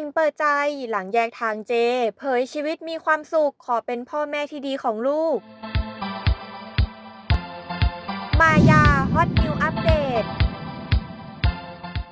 ปิ่นเปิดใจหลังแยกทางเจ เผยชีวิตมีความสุขขอเป็นพ่อแม่ที่ดีของลูก มายาฮอตนิวอัปเดต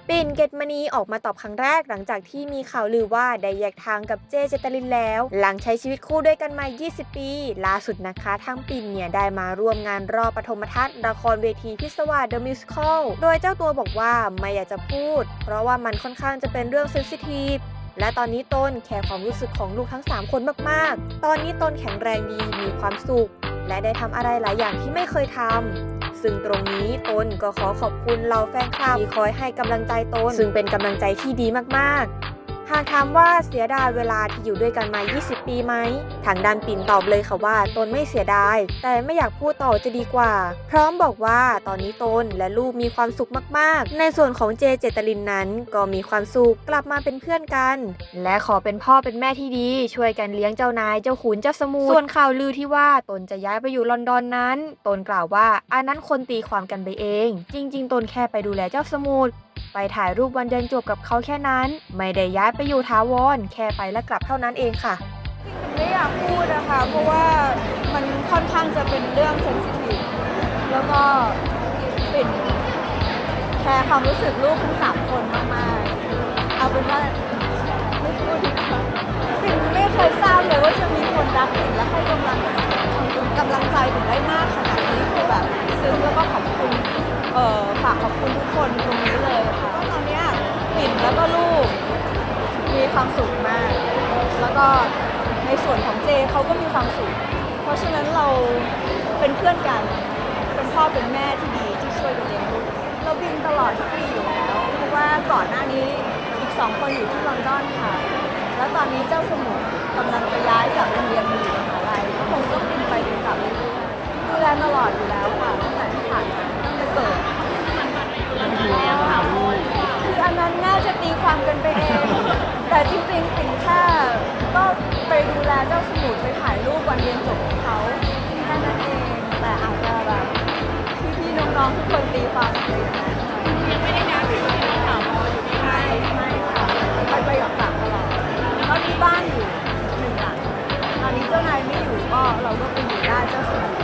ปิ่นเกตมณีออกมาตอบครั้งแรกหลังจากที่มีข่าวลือว่าได้แยกทางกับเจเจตลินแล้ว หลังใช้ชีวิตคู่ด้วยกันมา 20 ปี ล่าสุดนะคะทางปิ่นเนี่ยได้มาร่วมงานรอบปฐมทัศน์ละครเวทีพิศวาส The Musical โดยเจ้าตัวบอกว่าไม่อยากจะพูด เพราะว่ามันค่อนข้างจะเป็นเรื่องเซนซิทีฟ และตอนนี้ตนแคร์ความรู้สึกของลูกทั้ง 3 คนมากๆ ตอนนี้ตนแข็งแรงดีมีความสุข และได้ทำอะไรหลายอย่างที่ไม่เคยทำซึ่งตรงนี้ตนก็ขอขอบคุณเหล่าแฟนคลับที่คอยให้กำลังใจตน ซึ่งเป็นกำลังใจที่ดีมากๆ หากถามว่าเสียดายเวลาที่อยู่ด้วยกันมา 20 ปีไหม ทางด้านปิ่นตอบเลยค่ะว่าตนไม่เสียดาย แต่ไม่อยากพูดต่อจะดีกว่า พร้อมบอกว่าตอนนี้ตนและลูกมีความสุขมาก ๆ ในส่วนของเจเจตลินนั้นก็มีความสุขกลับมาเป็นเพื่อนกัน และขอเป็นพ่อเป็นแม่ที่ดี ช่วยกันเลี้ยงเจ้านายเจ้าขุนเจ้าสมุทรส่วนข่าวลือที่ว่าตนจะย้ายไปอยู่ลอนดอนนั้น ตนกล่าวว่าอันนั้นคนตีความกันไปเอง จริง ๆ ตนแค่ไปดูแลเจ้าสมุทร ไปถ่ายรูปวันเดือนจบกับเขาแค่นั้น ไม่ได้ย้ายไปอยู่ทาวรแค่ไปและกลับเท่านั้นเองค่ะไม่อยากพูดนะคะเพราะว่ามันค่อนข้างจะเป็นเรื่องเซนซิทีฟแล้วก็ปิ่นแคร์ความรู้สึกลูกทั้งสามคนมากๆเอาเป็นว่าไม่พูดดีกว่าปิ่นไม่เคยทราบเลยว่าจะมีคนรักปิ่นและให้กำลังก แล้วก็ลูกมีความสุขมาก แล้วก็ในส่วนของเจเขาก็มีความสุข เพราะฉะนั้นเราเป็นเพื่อนกัน เป็นพ่อเป็นแม่ที่ดีที่ช่วยกันเลี้ยงลูกเราบินตลอดทุกปีอยู่แล้วเพราะว่าก่อนหน้านี้อีกสองคนอยู่ที่ลอนดอนค่ะ แล้วตอนนี้เจ้าสมุทรกำลังจะย้ายจากโรงเรียนมาอยู่มหาลัยก็คงต้องบินไป ไปดูแลเจ้าสมุนไปถ่ายรูปวันเรียนจบของเขาแค่นั้นเองแต่อาจจะแบบพี่พี่น้องๆทุกคนตีความอะไรอย่างเงี้ยยังไม่ได้นะพี่ที่นี่มอยู่ที่ไทยไม่ค่ะไปไปกับต่ากตลอดแล้วมีบ้านอยู่หนึ่งหลังตอนนี้เจ้านายไม่อยู่ก็เราก็ไปอยู่ด้านเจ้าสมุน